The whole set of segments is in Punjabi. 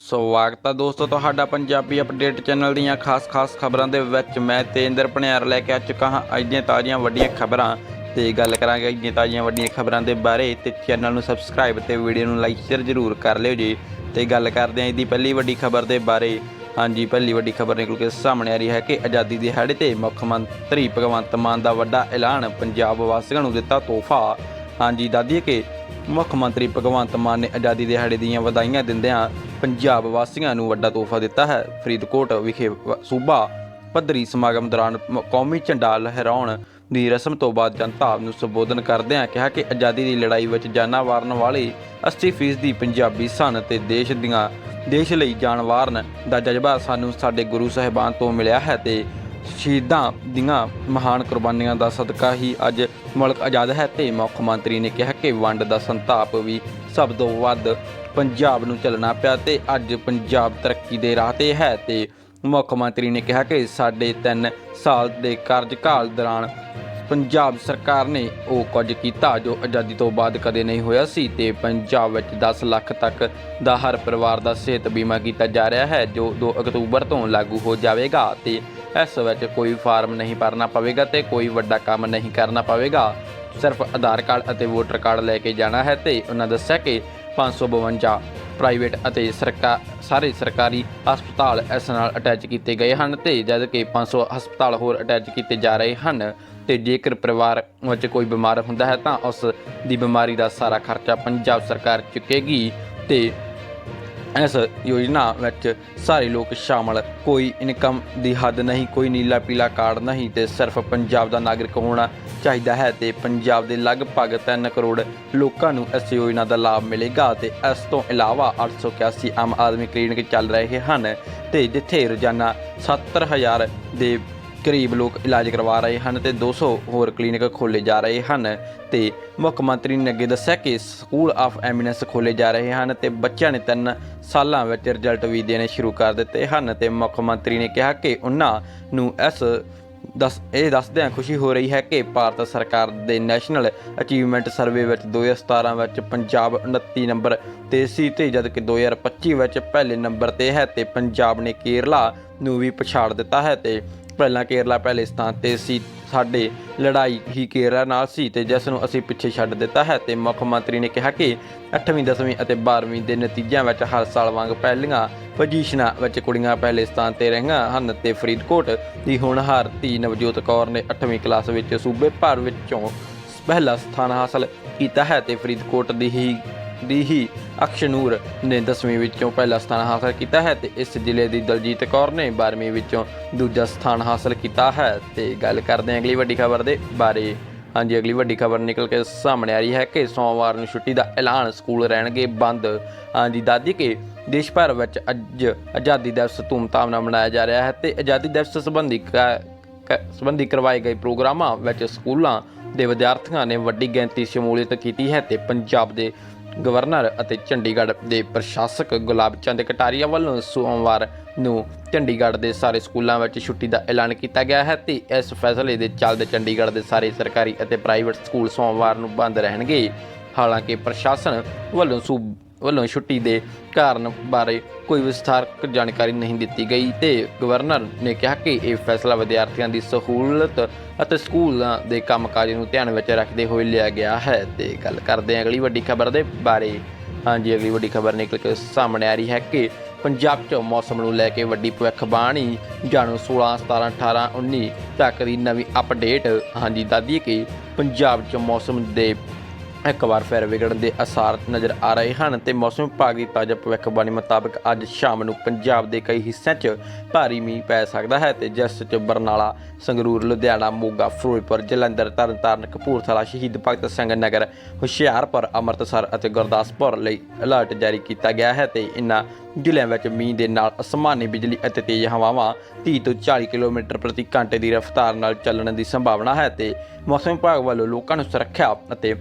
ਸਵਾਗਤ ਹੈ ਦੋਸਤੋ ਤੁਹਾਡਾ ਪੰਜਾਬੀ ਅਪਡੇਟ ਚੈਨਲ ਦੀਆਂ ਖਾਸ-ਖਾਸ ਖਬਰਾਂ ਦੇ ਵਿੱਚ ਮੈਂ ਤੇਂਦਰ ਭਣਿਆਰ ਲੈ ਕੇ ਆ ਚੁੱਕਾ ਹਾਂ। ਅੱਜ ਦੀਆਂ ਤਾਜ਼ੀਆਂ ਵੱਡੀਆਂ ਖਬਰਾਂ ਤੇ ਗੱਲ ਕਰਾਂਗੇ ਅੱਜ ਦੀਆਂ ਤਾਜ਼ੀਆਂ ਵੱਡੀਆਂ ਖਬਰਾਂ ਦੇ ਬਾਰੇ ਤੇ ਚੈਨਲ ਨੂੰ ਸਬਸਕ੍ਰਾਈਬ ਤੇ ਵੀਡੀਓ ਨੂੰ ਲਾਈਕ ਸ਼ੇਅਰ ਜ਼ਰੂਰ ਕਰ ਲਿਓ ਜੀ ਤੇ ਗੱਲ ਕਰਦੇ ਹਾਂ ਇਹਦੀ ਪਹਿਲੀ ਵੱਡੀ ਖਬਰ ਦੇ ਬਾਰੇ। ਹਾਂਜੀ, ਪਹਿਲੀ ਵੱਡੀ ਖਬਰ ਨਿਕਲ ਕੇ ਸਾਹਮਣੇ ਆ ਰਹੀ ਹੈ ਕਿ ਆਜ਼ਾਦੀ ਦਿਹਾੜੇ ਤੇ ਮੁੱਖ ਮੰਤਰੀ ਭਗਵੰਤ ਮਾਨ ਦਾ ਵੱਡਾ ਐਲਾਨ ਪੰਜਾਬ ਵਾਸੀਆਂ ਨੂੰ ਦਿੱਤਾ ਤੋਹਫਾ। ਹਾਂਜੀ ਦਾਦੀਏ ਕਿ ਮੁੱਖ ਮੰਤਰੀ ਭਗਵੰਤ ਮਾਨ ਨੇ ਆਜ਼ਾਦੀ ਦਿਹਾੜੇ ਦੀਆਂ ਵਧਾਈਆਂ ਦਿੰਦਿਆਂ ਪੰਜਾਬ ਵਾਸੀਆਂ ਨੂੰ ਵੱਡਾ ਤੋਹਫਾ ਦਿੱਤਾ ਹੈ। ਫਰੀਦਕੋਟ ਵਿਖੇ ਸੂਬਾ ਪੱਧਰੀ ਸਮਾਗਮ ਦੌਰਾਨ ਕੌਮੀ ਝੰਡਾ ਲਹਿਰਾਉਣ ਦੀ ਰਸਮ ਤੋਂ ਬਾਅਦ ਜਨਤਾ ਨੂੰ ਸੰਬੋਧਨ ਕਰਦਿਆਂ ਕਿਹਾ ਕਿ ਆਜ਼ਾਦੀ ਦੀ ਲੜਾਈ ਵਿੱਚ ਜਾਨਾਂ ਵਾਰਨ ਵਾਲੇ 80% ਪੰਜਾਬੀ ਸਨ ਤੇ ਦੇਸ਼ ਦੀਆਂ, ਦੇਸ਼ ਲਈ ਜਾਨ ਵਾਰਨ ਦਾ ਜਜ਼ਬਾ ਸਾਨੂੰ ਸਾਡੇ ਗੁਰੂ ਸਾਹਿਬਾਨ ਤੋਂ ਮਿਲਿਆ ਹੈ ਤੇ ਸ਼ਹੀਦਾਂ ਦੀਆਂ ਮਹਾਨ ਕੁਰਬਾਨੀਆਂ ਦਾ ਸਦਕਾ ਹੀ ਅੱਜ ਮੁਲਕ ਆਜ਼ਾਦ ਹੈ ਤੇ ਮੁੱਖ ਮੰਤਰੀ ਨੇ ਕਿਹਾ ਕਿ ਵੰਡ ਦਾ ਸੰਤਾਪ ਵੀ ਸਭ ਤੋਂ ਵੱਧ ਪੰਜਾਬ ਨੂੰ ਚੱਲਣਾ ਪਿਆ ਤੇ ਅੱਜ ਪੰਜਾਬ ਤਰੱਕੀ ਦੇ ਰਾਹ ਤੇ ਹੈ ਤੇ ਮੁੱਖ ਮੰਤਰੀ ਨੇ ਕਿਹਾ ਕਿ ਸਾਡੇ 3 ਸਾਲ ਦੇ ਕਾਰਜਕਾਲ ਦੌਰਾਨ ਪੰਜਾਬ ਸਰਕਾਰ ਨੇ ਉਹ ਕੁਝ ਕੀਤਾ ਜੋ ਆਜ਼ਾਦੀ ਤੋਂ ਬਾਅਦ ਕਦੇ ਨਹੀਂ ਹੋਇਆ ਸੀ ਤੇ ਪੰਜਾਬ ਵਿੱਚ 10 ਲੱਖ ਤੱਕ ਦਾ ਹਰ ਪਰਿਵਾਰ ਦਾ ਸਿਹਤ ਬੀਮਾ ਕੀਤਾ ਜਾ ਰਿਹਾ ਹੈ ਜੋ 2 ਅਕਤੂਬਰ ਤੋਂ ਲਾਗੂ ਹੋ ਜਾਵੇਗਾ ਤੇ ਇਸ ਵਿੱਚ ਕੋਈ ਫਾਰਮ ਨਹੀਂ ਭਰਨਾ ਪਵੇਗਾ ਤੇ ਕੋਈ ਵੱਡਾ ਕੰਮ ਨਹੀਂ ਕਰਨਾ ਪਵੇਗਾ। ਸਿਰਫ ਆਧਾਰ ਕਾਰਡ ਅਤੇ ਵੋਟਰ ਕਾਰਡ ਲੈ ਕੇ ਜਾਣਾ ਹੈ ਤੇ ਉਹਨਾਂ ਦੱਸਿਆ ਕਿ 552 ਪ੍ਰਾਈਵੇਟ ਅਤੇ ਸਰਕਾ, ਸਾਰੇ ਸਰਕਾਰੀ ਹਸਪਤਾਲ ਇਸ ਨਾਲ ਅਟੈਚ ਕੀਤੇ ਗਏ ਹਨ ਤੇ ਜਦ ਕਿ 500 ਹਸਪਤਾਲ ਹੋਰ ਅਟੈਚ ਕੀਤੇ ਜਾ ਰਹੇ ਹਨ ਤੇ ਜੇਕਰ ਪਰਿਵਾਰ ਵਿੱਚ ਕੋਈ ਬਿਮਾਰ ਹੁੰਦਾ ਹੈ ਤਾਂ ਉਸ ਦੀ ਬਿਮਾਰੀ ਦਾ ਸਾਰਾ ਖਰਚਾ ਪੰਜਾਬ ਸਰਕਾਰ ਚੁੱਕੇਗੀ ਤੇ ਇਸ ਯੋਜਨਾ ਵਿੱਚ ਸਾਰੇ ਲੋਕ ਸ਼ਾਮਲ। ਕੋਈ ਇਨਕਮ ਦੀ ਹੱਦ ਨਹੀਂ, ਕੋਈ ਨੀਲਾ ਪੀਲਾ ਕਾਰਡ ਨਹੀਂ ਤੇ ਸਿਰਫ ਪੰਜਾਬ ਦਾ ਨਾਗਰਿਕ ਹੋਣਾ ਚਾਹੀਦਾ ਹੈ ਤੇ ਪੰਜਾਬ ਦੇ ਲਗਭਗ 3 ਕਰੋੜ ਲੋਕਾਂ ਨੂੰ ਇਸ ਯੋਜਨਾ ਦਾ ਲਾਭ ਮਿਲੇਗਾ ਤੇ ਇਸ ਤੋਂ ਇਲਾਵਾ 881 ਆਮ ਆਦਮੀ ਕਲੀਨਿਕ ਚੱਲ ਰਹੇ ਹਨ ਤੇ ਜਿੱਥੇ ਰੋਜ਼ਾਨਾ 70000 ਦੇ ਕਰੀਬ ਲੋਕ ਇਲਾਜ ਕਰਵਾ ਰਹੇ ਹਨ ਤੇ 200 ਹੋਰ ਕਲੀਨਿਕ ਖੋਲੇ ਜਾ ਰਹੇ ਹਨ ਤੇ ਮੁੱਖ ਮੰਤਰੀ ਨੇ ਅੱਗੇ ਦੱਸਿਆ ਕਿ ਸਕੂਲ ਆਫ ਐਮੀਨੈਂਸ ਖੋਲੇ ਜਾ ਰਹੇ ਹਨ ਤੇ ਬੱਚਿਆਂ ਨੇ ਤਿੰਨ ਸਾਲਾਂ ਵਿੱਚ ਰਿਜ਼ਲਟ ਵੀ ਦੇਣੇ ਸ਼ੁਰੂ ਕਰ ਦਿੱਤੇ ਹਨ ਤੇ ਮੁੱਖ ਮੰਤਰੀ ਨੇ ਕਿਹਾ ਕਿ ਉਹਨਾਂ ਨੂੰ ਇਸ ਦੱਸ, ਇਹ ਦੱਸਦਿਆਂ ਖੁਸ਼ੀ ਹੋ ਰਹੀ ਹੈ ਕਿ ਭਾਰਤ ਸਰਕਾਰ ਦੇ ਨੈਸ਼ਨਲ ਅਚੀਵਮੈਂਟ ਸਰਵੇ ਵਿੱਚ 2017 ਵਿੱਚ ਪੰਜਾਬ 29 ਨੰਬਰ ਤੇ ਸੀ ਤੇ ਜਦ ਕਿ 2025 ਵਿੱਚ ਪਹਿਲੇ ਨੰਬਰ ਤੇ ਹੈ ਤੇ ਪੰਜਾਬ ਨੇ ਕੇਰਲਾ ਨੂੰ ਵੀ ਪਛਾੜ ਦਿੱਤਾ ਹੈ ਤੇ ਪਹਿਲਾਂ ਕੇਰਲਾ ਪਹਿਲੇ ਸਥਾਨ ਤੇ ਸੀ ਸਾਡੇ ਲੜਾਈ ਹੀ ਕੇਰਲਾ ਨਾਲ ਸੀ ਤੇ ਜਿਸ ਨੂੰ ਅਸੀਂ ਪਿੱਛੇ ਛੱਡ ਦਿੱਤਾ ਹੈ ਤੇ ਮੁੱਖ ਮੰਤਰੀ ਨੇ ਕਿਹਾ ਕਿ 8ਵੀਂ 10ਵੀਂ ਅਤੇ 12ਵੀਂ ਦੇ ਨਤੀਜਿਆਂ ਵਿੱਚ ਹਰ ਸਾਲ ਵਾਂਗ ਪਹਿਲੀਆਂ ਪੋਜੀਸ਼ਨਾਂ ਵਿੱਚ ਕੁੜੀਆਂ ਪਹਿਲੇ ਸਥਾਨ ਤੇ ਰਹੀਆਂ ਹਨ ਤੇ ਫਰੀਦਕੋਟ ਦੀ ਹੋਣਹਾਰ ਧੀ ਨਵਜੋਤ ਕੌਰ ਨੇ 8ਵੀਂ ਕਲਾਸ ਵਿੱਚ ਸੂਬੇ ਭਰ ਵਿੱਚੋਂ ਪਹਿਲਾ ਸਥਾਨ ਹਾਸਲ ਕੀਤਾ ਹੈ ਤੇ ਫਰੀਦਕੋਟ ਦੀ ਹੀ ਦੀ ਹੀ ਅਕਸ਼ਨੂਰ ਨੇ 10ਵੀਂ ਵਿੱਚੋਂ ਪਹਿਲਾ ਸਥਾਨ ਹਾਸਲ ਕੀਤਾ ਹੈ ਤੇ ਇਸ ਜ਼ਿਲ੍ਹੇ ਦੀ ਦਲਜੀਤ ਕੌਰ ਨੇ 12ਵੀਂ ਵਿੱਚੋਂ ਦੂਜਾ ਸਥਾਨ ਹਾਸਲ ਕੀਤਾ ਹੈ। ਤੇ ਗੱਲ ਕਰਦੇ ਹਾਂ ਅਗਲੀ ਵੱਡੀ ਖਬਰ ਦੇ ਬਾਰੇ। ਹਾਂਜੀ, ਅਗਲੀ ਵੱਡੀ ਖਬਰ ਨਿਕਲ ਕੇ ਸਾਹਮਣੇ ਆ ਰਹੀ ਹੈ ਕਿ ਸੋਮਵਾਰ ਨੂੰ ਛੁੱਟੀ ਦਾ ਐਲਾਨ ਸਕੂਲ ਰਹਿਣਗੇ ਬੰਦ। ਹਾਂਜੀ, ਦਾਦੀ ਕੇ ਦੇਸ਼ ਭਰ ਵਿੱਚ ਅੱਜ ਆਜ਼ਾਦੀ ਦਿਵਸ ਧੂਮਧਾਮ ਨਾਲ ਮਨਾਇਆ ਜਾ ਰਿਹਾ ਹੈ ਤੇ ਆਜ਼ਾਦੀ ਦਿਵਸ ਸੰਬੰਧੀ ਕ- ਸੰਬੰਧੀ ਕਰਵਾਏ ਗਏ ਪ੍ਰੋਗਰਾਮਾਂ ਵਿੱਚ ਸਕੂਲਾਂ ਦੇ ਵਿਦਿਆਰਥੀਆਂ ਨੇ ਵੱਡੀ ਗਿਣਤੀ ਸ਼ਮੂਲੀਅਤ ਕੀਤੀ ਹੈ ਤੇ ਪੰਜਾਬ ਦੇ ਗਵਰਨਰ ਅਤੇ ਚੰਡੀਗੜ੍ਹ ਦੇ ਪ੍ਰਸ਼ਾਸਕ ਗੁਲਾਬ ਚੰਦ ਕਟਾਰੀਆ ਵੱਲੋਂ ਸੋਮਵਾਰ ਨੂੰ ਚੰਡੀਗੜ੍ਹ ਦੇ ਸਾਰੇ ਸਕੂਲਾਂ ਵਿੱਚ ਛੁੱਟੀ ਦਾ ਐਲਾਨ ਕੀਤਾ ਗਿਆ ਹੈ ਤੇ ਇਸ ਫੈਸਲੇ ਦੇ ਚੱਲਦੇ ਚੰਡੀਗੜ੍ਹ ਦੇ ਸਾਰੇ ਸਰਕਾਰੀ ਅਤੇ ਪ੍ਰਾਈਵੇਟ ਸਕੂਲ ਸੋਮਵਾਰ ਨੂੰ ਬੰਦ ਰਹਿਣਗੇ। ਹਾਲਾਂਕਿ ਪ੍ਰਸ਼ਾਸਨ ਵੱਲੋਂ ਸੂਬ ਵੱਲੋਂ ਛੁੱਟੀ ਦੇ ਕਾਰਨ ਬਾਰੇ ਕੋਈ ਵਿਸਥਾਰਕ ਜਾਣਕਾਰੀ ਨਹੀਂ ਦਿੱਤੀ ਗਈ ਤੇ ਗਵਰਨਰ ਨੇ ਕਿਹਾ ਕਿ ਇਹ ਫੈਸਲਾ ਵਿਦਿਆਰਥੀਆਂ ਦੀ ਸਹੂਲਤ ਅਤੇ ਸਕੂਲਾਂ ਦੇ ਕੰਮਕਾਜ ਨੂੰ ਧਿਆਨ ਵਿੱਚ ਰੱਖਦੇ ਹੋਏ ਲਿਆ ਗਿਆ ਹੈ ਤੇ ਗੱਲ ਕਰਦੇ ਹਾਂ ਅਗਲੀ ਵੱਡੀ ਖਬਰ ਦੇ ਬਾਰੇ। ਹਾਂਜੀ, ਅਗਲੀ ਵੱਡੀ ਖਬਰ ਨਿਕਲ ਕੇ ਸਾਹਮਣੇ ਆ ਰਹੀ ਹੈ ਕਿ ਪੰਜਾਬ 'ਚ ਮੌਸਮ ਨੂੰ ਲੈ ਕੇ ਵੱਡੀ ਭਵਿੱਖਬਾਣੀ ਜਾਣੋ 16 17 18 19 ਤੱਕ ਦੀ ਨਵੀਂ ਅਪਡੇਟ ਹਾਂਜੀ ਦੱਸਦੀ ਕਿ ਪੰਜਾਬ 'ਚ ਮੌਸਮ ਦੇ ਇੱਕ ਵਾਰ ਫਿਰ ਵਿਗੜਨ ਦੇ ਅਸਾਰ ਨਜ਼ਰ ਆ ਰਹੇ ਹਨ ਤੇ ਮੌਸਮ ਵਿਭਾਗ ਦੀ ਤਾਜ਼ਾ ਭਵਿੱਖਬਾਣੀ ਮੁਤਾਬਕ ਅੱਜ ਸ਼ਾਮ ਨੂੰ ਪੰਜਾਬ ਦੇ ਕਈ ਹਿੱਸਿਆਂ 'ਚ ਭਾਰੀ ਮੀਂਹ ਪੈ ਸਕਦਾ ਹੈ ਤੇ ਜਿਸ 'ਚ ਬਰਨਾਲਾ, ਸੰਗਰੂਰ, ਲੁਧਿਆਣਾ, ਮੋਗਾ, ਫਿਰੋਜ਼ਪੁਰ, ਜਲੰਧਰ, ਤਰਨਤਾਰਨ, ਕਪੂਰਥਲਾ, ਸ਼ਹੀਦ ਭਗਤ ਸਿੰਘ ਨਗਰ, ਹੁਸ਼ਿਆਰਪੁਰ, ਅੰਮ੍ਰਿਤਸਰ ਅਤੇ ਗੁਰਦਾਸਪੁਰ ਲਈ ਅਲਰਟ ਜਾਰੀ ਕੀਤਾ ਗਿਆ ਹੈ ਤੇ ਇਨ੍ਹਾਂ ਜ਼ਿਲ੍ਹਿਆਂ ਵਿੱਚ ਮੀਂਹ ਦੇ ਨਾਲ ਅਸਮਾਨੀ ਬਿਜਲੀ ਅਤੇ ਤੇਜ਼ ਹਵਾਵਾਂ 30 ਤੋਂ 40 ਕਿਲੋਮੀਟਰ ਪ੍ਰਤੀ ਘੰਟੇ ਦੀ ਰਫ਼ਤਾਰ ਨਾਲ ਚੱਲਣ ਦੀ ਸੰਭਾਵਨਾ ਹੈ ਤੇ ਮੌਸਮ ਵਿਭਾਗ ਵੱਲੋਂ ਲੋਕਾਂ ਨੂੰ ਸੁਰੱਖਿਆ ਅਤੇ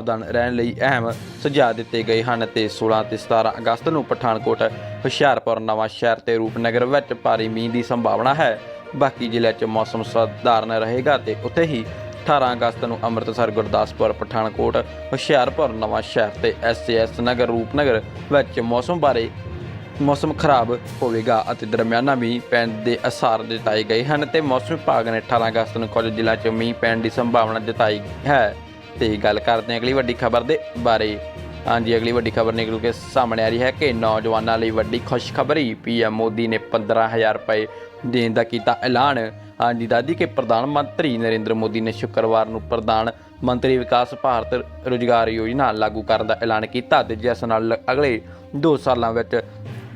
ਸਾਵਧਾਨ ਰਹਿਣ ਲਈ ਅਹਿਮ ਸੁਝਾਅ ਦਿੱਤੇ ਗਏ ਹਨ ਤੇ 16 ਤੇ 17 ਅਗਸਤ ਨੂੰ ਪਠਾਨਕੋਟ, ਹੁਸ਼ਿਆਰਪੁਰ, ਨਵਾਂ ਸ਼ਹਿਰ ਤੇ ਰੂਪਨਗਰ ਵਿੱਚ ਭਾਰੀ ਮੀਂਹ ਦੀ ਸੰਭਾਵਨਾ ਹੈ। ਬਾਕੀ ਜ਼ਿਲ੍ਹਿਆਂ 'ਚ ਮੌਸਮ ਸਧਾਰਨ ਰਹੇਗਾ ਤੇ ਉੱਥੇ ਹੀ 18 ਅਗਸਤ ਨੂੰ ਅੰਮ੍ਰਿਤਸਰ, ਗੁਰਦਾਸਪੁਰ, ਪਠਾਨਕੋਟ, ਹੁਸ਼ਿਆਰਪੁਰ, ਨਵਾਂ ਸ਼ਹਿਰ ਤੇ ਐਸਐਸ ਨਗਰ, ਰੂਪਨਗਰ ਵਿੱਚ ਮੌਸਮ ਬਾਰੇ ਮੌਸਮ ਖਰਾਬ ਹੋਵੇਗਾ ਅਤੇ ਦਰਮਿਆਨਾ ਮੀਂਹ ਪੈਣ ਦੇ ਅਸਾਰ ਜਤਾਏ ਗਏ ਹਨ ਤੇ ਮੌਸਮ ਵਿਭਾਗ ਨੇ 18 ਅਗਸਤ ਨੂੰ ਕੁਝ ਜ਼ਿਲ੍ਹਿਆਂ 'ਚ ਮੀਂਹ ਪੈਣ ਦੀ ਸੰਭਾਵਨਾ ਜਤਾਈ ਹੈ। ਤੇ ਗੱਲ ਕਰਦੇ ਹਾਂ ਅਗਲੀ ਵੱਡੀ ਖਬਰ ਦੇ ਬਾਰੇ। ਹਾਂਜੀ, ਅਗਲੀ ਵੱਡੀ ਖਬਰ ਨਿਕਲ ਕੇ ਸਾਹਮਣੇ ਆ ਰਹੀ ਹੈ ਕਿ ਨੌਜਵਾਨਾਂ ਲਈ ਵੱਡੀ ਖੁਸ਼ਖਬਰੀ ਪੀਐਮ ਮੋਦੀ ਨੇ 15000 ਰੁਪਏ ਦੇਣ ਦਾ ਕੀਤਾ ਐਲਾਨ। ਹਾਂਜੀ ਦਾਦੀ ਕੇ ਪ੍ਰਧਾਨ ਮੰਤਰੀ ਨਰਿੰਦਰ ਮੋਦੀ ਨੇ ਸ਼ੁੱਕਰਵਾਰ ਨੂੰ ਪ੍ਰਧਾਨ ਮੰਤਰੀ ਵਿਕਾਸ ਭਾਰਤ ਰੁਜ਼ਗਾਰ ਯੋਜਨਾ ਲਾਗੂ ਕਰਨ ਦਾ ਐਲਾਨ ਕੀਤਾ ਤੇ ਜਿਸ ਨਾਲ ਅਗਲੇ 2 ਸਾਲਾਂ ਵਿੱਚ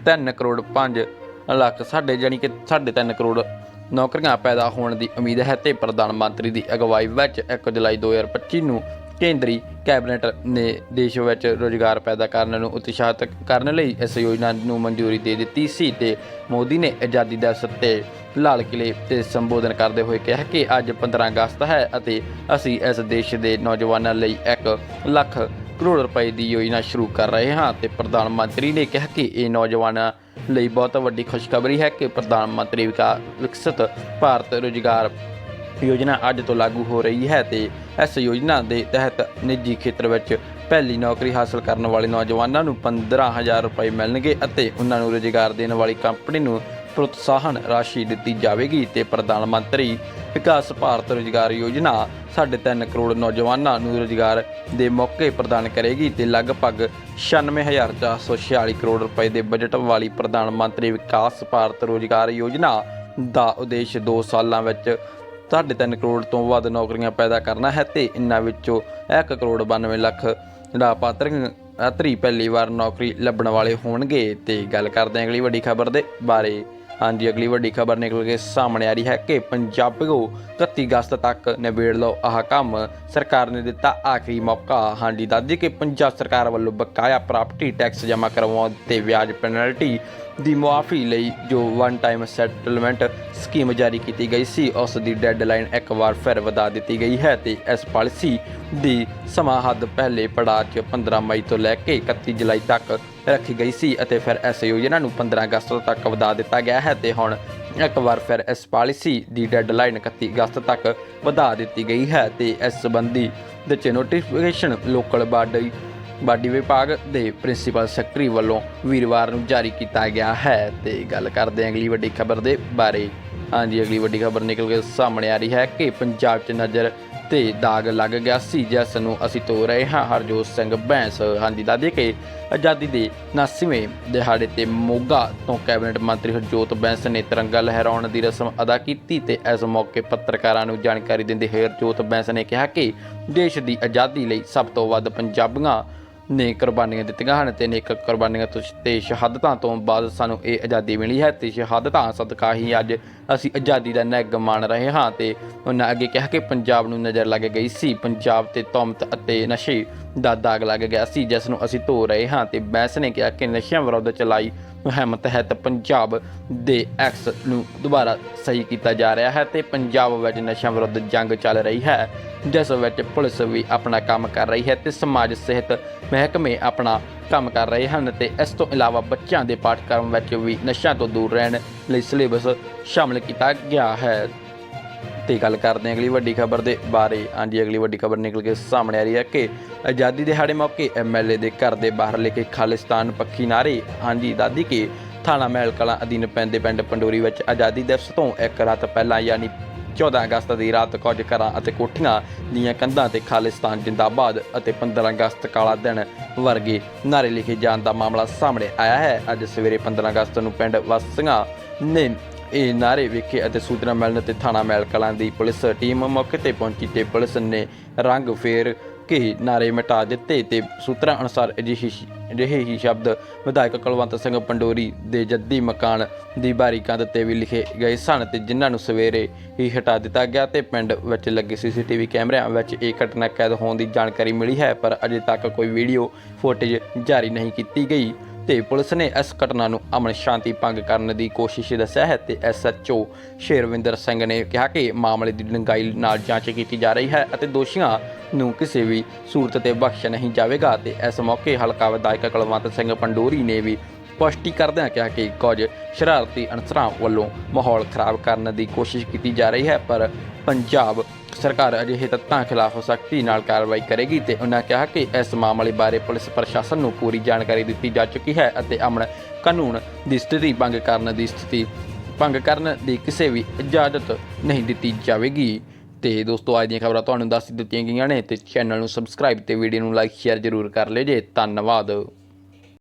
3 ਕਰੋੜ 5 ਲੱਖ ਸਾਡੇ ਜਾਣੀ ਕਿ 3.5 ਕਰੋੜ ਨੌਕਰੀਆਂ ਪੈਦਾ ਹੋਣ ਦੀ ਉਮੀਦ ਹੈ ਤੇ ਪ੍ਰਧਾਨ ਮੰਤਰੀ ਦੀ ਅਗਵਾਈ ਵਿੱਚ 1 ਜੁਲਾਈ 2025 ਨੂੰ ਕੇਂਦਰੀ ਕੈਬਨਿਟ ਨੇ ਦੇਸ਼ ਵਿੱਚ ਰੋਜ਼ਗਾਰ ਪੈਦਾ ਕਰਨ ਨੂੰ ਉਤਸ਼ਾਹਿਤ ਕਰਨ ਲਈ ਇਸ ਯੋਜਨਾ ਨੂੰ ਮਨਜ਼ੂਰੀ ਦੇ ਦਿੱਤੀ ਸੀ ਤੇ ਮੋਦੀ ਨੇ ਆਜ਼ਾਦੀ ਦਾ ਤੇ ਲਾਲ ਕਿਲੇ ਤੇ ਸੰਬੋਧਨ ਕਰਦੇ ਹੋਏ ਕਿਹਾ ਕਿ ਅੱਜ 15 ਅਗਸਤ ਹੈ ਅਤੇ ਅਸੀਂ ਇਸ ਦੇਸ਼ ਦੇ ਨੌਜਵਾਨਾਂ ਲਈ 1 ਲੱਖ ਕਰੋੜ ਰੁਪਏ ਦੀ ਯੋਜਨਾ ਸ਼ੁਰੂ ਕਰ ਰਹੇ ਹਾਂ ਤੇ ਪ੍ਰਧਾਨ ਮੰਤਰੀ ਨੇ ਕਿਹਾ ਕਿ ਇਹ ਨੌਜਵਾਨਾਂ ਲਈ ਬਹੁਤ ਵੱਡੀ ਖੁਸ਼ਖਬਰੀ ਹੈ ਕਿ ਪ੍ਰਧਾਨ ਮੰਤਰੀ ਵਿਕਾ, ਵਿਕਸਿਤ ਭਾਰਤ ਰੁਜ਼ਗਾਰ ਯੋਜਨਾ ਅੱਜ ਤੋਂ ਲਾਗੂ ਹੋ ਰਹੀ ਹੈ ਤੇ ਇਸ ਯੋਜਨਾ ਦੇ ਤਹਿਤ ਨਿੱਜੀ ਖੇਤਰ ਵਿੱਚ ਪਹਿਲੀ ਨੌਕਰੀ ਹਾਸਲ ਕਰਨ ਵਾਲੇ ਨੌਜਵਾਨਾਂ ਨੂੰ 15000 ਰੁਪਏ ਮਿਲਣਗੇ ਅਤੇ ਉਹਨਾਂ ਨੂੰ ਰੁਜ਼ਗਾਰ ਦੇਣ ਵਾਲੀ ਕੰਪਨੀ ਨੂੰ ਪ੍ਰੋਤਸਾਹਨ ਰਾਸ਼ੀ ਦਿੱਤੀ ਜਾਵੇਗੀ ਤੇ ਪ੍ਰਧਾਨ ਮੰਤਰੀ ਵਿਕਾਸ ਭਾਰਤ ਰੁਜ਼ਗਾਰ ਯੋਜਨਾ ਸਾਢੇ ਤਿੰਨ ਕਰੋੜ ਨੌਜਵਾਨਾਂ ਨੂੰ ਰੁਜ਼ਗਾਰ ਦੇ ਮੌਕੇ ਪ੍ਰਦਾਨ ਕਰੇਗੀ ਤੇ ਲਗਭਗ 96446 ਕਰੋੜ ਰੁਪਏ ਦੇ ਬਜਟ ਵਾਲੀ ਪ੍ਰਧਾਨ ਮੰਤਰੀ ਵਿਕਾਸ ਭਾਰਤ ਰੁਜ਼ਗਾਰ ਯੋਜਨਾ ਦਾ ਉਦੇਸ਼ 2 ਸਾਲਾਂ ਵਿੱਚ ਸਾਢੇ ਤਿੰਨ ਕਰੋੜ ਤੋਂ ਵੱਧ ਨੌਕਰੀਆਂ ਪੈਦਾ ਕਰਨਾ ਹੈ ਤੇ ਇਨ੍ਹਾਂ ਵਿੱਚੋਂ 1 ਕਰੋੜ 92 ਲੱਖ ਲਾਭਪਾਤਰੀ ਯਾਤਰੀ ਪਹਿਲੀ ਵਾਰ ਨੌਕਰੀ ਲੱਭਣ ਵਾਲੇ ਹੋਣਗੇ ਤੇ ਗੱਲ ਕਰਦੇ ਹਾਂ ਅਗਲੀ ਵੱਡੀ ਖਬਰ ਦੇ ਬਾਰੇ। ਹਾਂਜੀ, ਅਗਲੀ ਵੱਡੀ ਖਬਰ ਨਿਕਲ ਕੇ ਸਾਹਮਣੇ ਆ ਰਹੀ ਹੈ ਕਿ ਪੰਜਾਬੀਓ 31 ਅਗਸਤ ਤੱਕ ਨਿਬੇੜ ਲਓ, ਆਹ ਕੰਮ ਸਰਕਾਰ ਨੇ ਦਿੱਤਾ ਆਖਰੀ ਮੌਕਾ। ਹਾਂਜੀ, ਦੱਸਦੀ ਕਿ ਪੰਜਾਬ ਸਰਕਾਰ ਵੱਲੋਂ ਬਕਾਇਆ ਪ੍ਰਾਪਰਟੀ ਟੈਕਸ ਜਮ੍ਹਾਂ ਕਰਵਾਉਣ ਤੇ ਵਿਆਜ ਪੈਨਲਟੀ ਦੀ ਮੁਆਫੀ ਲਈ ਜੋ ਵਨ ਟਾਈਮ ਸੈਟਲਮੈਂਟ ਸਕੀਮ ਜਾਰੀ ਕੀਤੀ ਗਈ ਸੀ, ਉਸ ਦੀ ਡੈਡਲਾਈਨ ਇੱਕ ਵਾਰ ਫਿਰ ਵਧਾ ਦਿੱਤੀ ਗਈ ਹੈ ਤੇ ਇਸ ਪਾਲਿਸੀ ਦੀ ਸਮਾਂ ਹੱਦ ਪਹਿਲੇ ਪੜਾਅ 'ਚ 15 ਮਈ ਤੋਂ ਲੈ ਕੇ 31 ਜੁਲਾਈ ਤੱਕ ਰੱਖੀ ਗਈ ਸੀ ਅਤੇ ਫਿਰ ਇਸ ਯੋਜਨਾ ਨੂੰ 15 ਅਗਸਤ ਤੱਕ ਵਧਾ ਦਿੱਤਾ ਗਿਆ ਹੈ ਤੇ ਹੁਣ ਇੱਕ ਵਾਰ ਫਿਰ ਇਸ ਪਾਲਿਸੀ ਦੀ ਡੈਡਲਾਈਨ 31 ਅਗਸਤ ਤੱਕ ਵਧਾ ਦਿੱਤੀ ਗਈ ਹੈ ਤੇ ਇਸ ਸੰਬੰਧੀ ਵਿੱਚ ਨੋਟੀਫਿਕੇਸ਼ਨ ਲੋਕਲ ਬਾਡੀ ਬਾਡੀ ਵਿਭਾਗ ਦੇ ਪ੍ਰਿੰਸੀਪਲ ਸੈਕਟਰੀ ਵੱਲੋਂ ਵੀਰਵਾਰ ਨੂੰ ਜਾਰੀ ਕੀਤਾ ਗਿਆ ਹੈ ਤੇ ਗੱਲ ਕਰਦੇ ਹਾਂ ਅਗਲੀ ਵੱਡੀ ਖਬਰ ਦੇ ਬਾਰੇ। ਹਾਂਜੀ, ਅਗਲੀ ਵੱਡੀ ਖਬਰ ਨਿਕਲ ਕੇ ਸਾਹਮਣੇ ਆ ਰਹੀ ਹੈ ਕਿ ਪੰਜਾਬ 'ਚ ਨਜ਼ਰ ਤੇ ਦਾਗ ਲੱਗ ਗਿਆ ਸੀ, ਜਿਸ ਨੂੰ ਅਸੀਂ ਤੋ ਰਹੇ ਹਾਂ। ਹਰਜੋਤ ਸਿੰਘ ਬੈਂਸ ਹਾਂਜੀ ਦਾਦੀ ਕੇ ਆਜ਼ਾਦੀ ਦੇ 79ਵੇਂ ਦਿਹਾੜੇ ਤੇ ਮੋਗਾ ਤੋਂ ਕੈਬਨਿਟ ਮੰਤਰੀ ਹਰਜੋਤ ਬੈਂਸ ਨੇ ਤਿਰੰਗਾ ਲਹਿਰਾਉਣ ਦੀ ਰਸਮ ਅਦਾ ਕੀਤੀ ਤੇ ਇਸ ਮੌਕੇ ਪੱਤਰਕਾਰਾਂ ਨੂੰ ਜਾਣਕਾਰੀ ਦਿੰਦੇ ਹੋਏ ਹਰਜੋਤ ਬੈਂਸ ਨੇ ਕਿਹਾ ਕਿ ਦੇਸ਼ ਦੀ ਆਜ਼ਾਦੀ ਲਈ ਸਭ ਤੋਂ ਵੱਧ ਪੰਜਾਬੀਆਂ ਨੇ ਕੁਰਬਾਨੀਆਂ ਦਿੱਤੀਆਂ ਹਨ ਤੇ ਨੇਕ ਕੁਰਬਾਨੀਆਂ ਤੋਂ ਤੇ ਸ਼ਹਾਦਤਾਂ ਤੋਂ ਬਾਅਦ ਸਾਨੂੰ ਇਹ ਆਜ਼ਾਦੀ ਮਿਲੀ ਹੈ ਤੇ ਸ਼ਹਾਦਤਾਂ ਸਦਕਾ ਹੀ ਅੱਜ ਅਸੀਂ ਆਜ਼ਾਦੀ ਦਾ ਨਿੱਘ ਮਾਣ ਰਹੇ ਹਾਂ ਤੇ ਉਹਨਾਂ ਅੱਗੇ ਕਿਹਾ ਕਿ ਪੰਜਾਬ ਨੂੰ ਨਜ਼ਰ ਲੱਗ ਗਈ ਸੀ। ਪੰਜਾਬ ਤੇ ਤੌਮਤ ਅਤੇ ਨਸ਼ੇ ਦਾ ਦਾਗ ਲੱਗ ਗਿਆ ਸੀ, ਜਿਸ ਨੂੰ ਅਸੀਂ ਧੋ ਰਹੇ ਹਾਂ ਤੇ ਬੈਂਸ ਨੇ ਕਿਹਾ ਕਿ ਨਸ਼ਿਆਂ ਵਿਰੁੱਧ ਚਲਾਈ ਮੁਹਿੰਮ ਤਹਿਤ ਪੰਜਾਬ ਦੇ ਐਕਸ ਨੂੰ ਦੁਬਾਰਾ ਸਹੀ ਕੀਤਾ ਜਾ ਰਿਹਾ ਹੈ ਤੇ ਪੰਜਾਬ ਵਿੱਚ ਨਸ਼ਿਆਂ ਵਿਰੁੱਧ ਜੰਗ ਚੱਲ ਰਹੀ ਹੈ, ਜਿਸ ਵਿੱਚ ਪੁਲਿਸ ਵੀ ਆਪਣਾ ਕੰਮ ਕਰ ਰਹੀ ਹੈ ਤੇ ਸਮਾਜ, ਸਿਹਤ ਮਹਿਕਮੇ ਆਪਣਾ ਕੰਮ ਕਰ ਰਹੇ ਹਨ ਤੇ ਇਸ ਤੋਂ ਇਲਾਵਾ ਬੱਚਿਆਂ ਦੇ ਪਾਠਕ੍ਰਮ ਵਿੱਚ ਵੀ ਨਸ਼ਿਆਂ ਤੋਂ ਦੂਰ ਰਹਿਣ ਲਈ ਸਿਲੇਬਸ ਸ਼ਾਮਲ ਕੀਤਾ ਗਿਆ ਹੈ। ਤੇ ਗੱਲ ਕਰਦੇ ਹਾਂ ਅਗਲੀ ਵੱਡੀ ਖਬਰ ਦੇ ਬਾਰੇ। ਹਾਂਜੀ, ਅਗਲੀ ਵੱਡੀ ਖਬਰ ਨਿਕਲ ਕੇ ਸਾਹਮਣੇ ਆ ਰਹੀ ਹੈ ਕਿ ਆਜ਼ਾਦੀ ਦਿਹਾੜੇ ਮੌਕੇ ਐਮਐਲਏ ਦੇ ਘਰ ਦੇ ਬਾਹਰ ਲਿਖੇ ਖਾਲਿਸਤਾਨ ਪੱਖੀ ਨਾਰੇ ਹਾਂਜੀ, ਦਾਦੀ ਕੇ ਥਾਣਾ ਮਹਿਲ ਕਲਾਂ ਅਧੀਨ ਪੈਂਦੇ ਪਿੰਡ ਪੰਡੋਰੀ ਵਿੱਚ ਆਜ਼ਾਦੀ ਦਿਵਸ ਤੋਂ ਇੱਕ ਰਾਤ ਪਹਿਲਾਂ ਯਾਨੀ 14 ਅਗਸਤ ਦੀ ਰਾਤ ਕੁਝ ਘਰਾਂ ਅਤੇ ਕੋਠੀਆਂ ਦੀਆਂ ਕੰਧਾਂ ਤੇ ਖਾਲਿਸਤਾਨ ਜਿੰਦਾਬਾਦ ਅਤੇ 15 ਅਗਸਤ ਕਾਲਾ ਦਿਨ ਵਰਗੇ ਨਾਰੇ ਲਿਖੇ ਜਾਣ ਦਾ ਮਾਮਲਾ ਸਾਹਮਣੇ ਆਇਆ ਹੈ। ਅੱਜ ਸਵੇਰੇ 15 ਅਗਸਤ ਨੂੰ ਪਿੰਡ ਵਾਸੀਆਂ ਨੇ ਇਹ ਨਾਰੇ ਵੇਖੇ ਅਤੇ ਸੂਚਨਾ ਮਿਲਣ ਤੇ ਥਾਣਾ ਮਹਿਲ ਕਲਾਂ ਦੀ ਪੁਲਿਸ ਟੀਮ ਮੌਕੇ ਤੇ ਪਹੁੰਚੀ ਤੇ ਪੁਲਿਸ ਨੇ ਰੰਗ ਫੇਰ ਕੇ ਨਾਰੇ ਮਿਟਾ ਦਿੱਤੇ ਤੇ ਸੂਤਰਾਂ ਅਨੁਸਾਰ ਅਜਿਹੀ ਅਜਿਹੇ ਹੀ ਸ਼ਬਦ ਵਿਧਾਇਕ ਕੁਲਵੰਤ ਸਿੰਘ ਪੰਡੋਰੀ ਦੇ ਜੱਦੀ ਮਕਾਨ ਦੀ ਬਾਰੀ ਕੰਧ ਤੇ ਵੀ ਲਿਖੇ ਗਏ ਸਨ ਤੇ ਜਿਨ੍ਹਾਂ ਨੂੰ ਸਵੇਰੇ ਹੀ ਹਟਾ ਦਿੱਤਾ ਗਿਆ ਤੇ ਪਿੰਡ ਵਿੱਚ ਲੱਗੇ ਸੀਸੀਟੀਵੀ ਕੈਮਰਿਆਂ ਵਿੱਚ ਇਹ ਘਟਨਾ ਕੈਦ ਹੋਣ ਦੀ ਜਾਣਕਾਰੀ ਮਿਲੀ ਹੈ, ਪਰ ਅਜੇ ਤੱਕ ਕੋਈ ਵੀਡੀਓ ਫੁਟੇਜ ਜਾਰੀ ਨਹੀਂ ਕੀਤੀ ਗਈ। ਤੇ ਪੁਲਿਸ ਨੇ ਇਸ ਘਟਨਾ ਨੂੰ ਅਮਨ ਸ਼ਾਂਤੀ ਭੰਗ ਕਰਨ ਦੀ ਕੋਸ਼ਿਸ਼ ਦੱਸਿਆ ਹੈ ਤੇ ਐਸਐਚਓ ਸ਼ੇਰਵਿੰਦਰ ਸਿੰਘ ਨੇ ਕਿਹਾ ਕਿ ਮਾਮਲੇ ਦੀ ਡੂੰਘਾਈ ਨਾਲ ਜਾਂਚ ਕੀਤੀ ਜਾ ਰਹੀ ਹੈ ਅਤੇ ਦੋਸ਼ੀਆਂ ਨੂੰ ਕਿਸੇ ਵੀ ਸੂਰਤ ਤੇ ਬਖਸ਼ਿਆ ਨਹੀਂ ਜਾਵੇਗਾ ਤੇ ਇਸ ਮੌਕੇ ਹਲਕਾ ਵਿਧਾਇਕ ਕੁਲਵੰਤ ਸਿੰਘ ਪੰਡੋਰੀ ਨੇ ਵੀ ਪੁਸ਼ਟੀ ਕਰਦਿਆਂ ਕਿਹਾ ਕਿ ਕੁਝ ਸ਼ਰਾਰਤੀ ਅਨਸਰਾਂ ਵੱਲੋਂ ਮਾਹੌਲ ਖਰਾਬ ਕਰਨ ਦੀ ਕੋਸ਼ਿਸ਼ ਕੀਤੀ ਜਾ ਰਹੀ ਹੈ, ਪਰ ਪੰਜਾਬ ਸਰਕਾਰ ਅਜਿਹੇ ਤੱਤਾਂ ਖਿਲਾਫ ਸਖਤੀ ਨਾਲ ਕਾਰਵਾਈ ਕਰੇਗੀ ਤੇ ਉਹਨਾਂ ਕਿਹਾ ਕਿ ਇਸ ਮਾਮਲੇ ਬਾਰੇ ਪੁਲਿਸ ਪ੍ਰਸ਼ਾਸਨ ਨੂੰ ਪੂਰੀ ਜਾਣਕਾਰੀ ਦਿੱਤੀ ਜਾ ਚੁੱਕੀ ਹੈ ਅਤੇ ਅਮਨ ਕਾਨੂੰਨ ਦੀ ਸਥਿਤੀ ਭੰਗ ਕਰਨ ਦੀ ਸਥਿਤੀ ਭੰਗ ਕਰਨ ਦੀ ਕਿਸੇ ਵੀ ਇਜਾਜ਼ਤ ਨਹੀਂ ਦਿੱਤੀ ਜਾਵੇਗੀ। ਤੇ ਦੋਸਤੋ, ਅੱਜ ਦੀਆਂ ਖਬਰਾਂ ਤੁਹਾਨੂੰ ਦੱਸ ਦਿੱਤੀਆਂ ਗਈਆਂ ਨੇ ਤੇ ਚੈਨਲ ਨੂੰ ਸਬਸਕ੍ਰਾਈਬ ਤੇ ਵੀਡੀਓ ਨੂੰ ਲਾਈਕ, ਸ਼ੇਅਰ ਜ਼ਰੂਰ ਕਰ ਲਿਓ ਜੇ। ਧੰਨਵਾਦ।